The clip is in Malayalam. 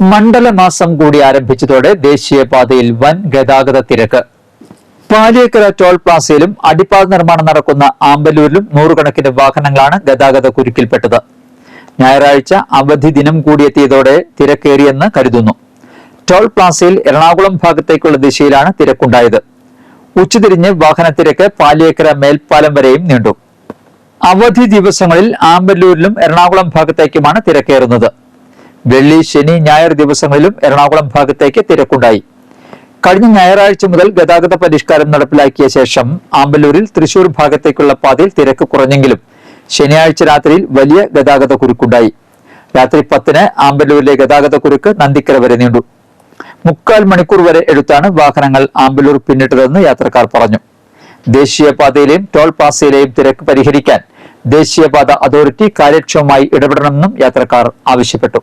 മണ്ഡലമാസം കൂടി ആരംഭിച്ചതോടെ ദേശീയപാതയിൽ വൻ ഗതാഗത തിരക്ക്. പാലിയേക്കര ടോൾ പ്ലാസയിലും അടിപ്പാത നിർമ്മാണം നടക്കുന്ന ആമ്പല്ലൂരിലും നൂറുകണക്കിന് വാഹനങ്ങളാണ് ഗതാഗത കുരുക്കിൽപ്പെട്ടത്. ഞായറാഴ്ച അവധി ദിനം കൂടിയെത്തിയതോടെ തിരക്കേറിയെന്ന് കരുതുന്നു. ടോൾ പ്ലാസയിൽ എറണാകുളം ഭാഗത്തേക്കുള്ള ദിശയിലാണ് തിരക്കുണ്ടായത്. ഉച്ചതിരിഞ്ഞ് വാഹനത്തിരക്ക് പാലിയേക്കര മേൽപ്പാലം വരെയും നീണ്ടു. അവധി ദിവസങ്ങളിൽ ആമ്പല്ലൂരിലും എറണാകുളം ഭാഗത്തേക്കുമാണ് തിരക്കേറുന്നത്. വെള്ളി ശനി ഞായർ ദിവസങ്ങളിലും എറണാകുളം ഭാഗത്തേക്ക് തിരക്കുണ്ടായി. കഴിഞ്ഞ ഞായറാഴ്ച മുതൽ ഗതാഗത പരിഷ്കാരം നടപ്പിലാക്കിയ ശേഷം ആമ്പല്ലൂരിൽ തൃശൂർ ഭാഗത്തേക്കുള്ള പാതയിൽ തിരക്ക് കുറഞ്ഞെങ്കിലും ശനിയാഴ്ച രാത്രിയിൽ വലിയ ഗതാഗത കുരുക്കുണ്ടായി. രാത്രി പത്തിന് ആമ്പല്ലൂരിലെ ഗതാഗത കുരുക്ക് നന്ദിക്കര വരെ നീണ്ടു. മുക്കാൽ മണിക്കൂർ വരെ എടുത്താണ് വാഹനങ്ങൾ ആമ്പല്ലൂർ പിന്നിട്ടതെന്ന് യാത്രക്കാർ പറഞ്ഞു. ദേശീയപാതയിലെയും ടോൾ പാസയിലെയും തിരക്ക് പരിഹരിക്കാൻ ദേശീയപാത അതോറിറ്റി കാര്യക്ഷമമായി ഇടപെടണമെന്നും യാത്രക്കാർ ആവശ്യപ്പെട്ടു.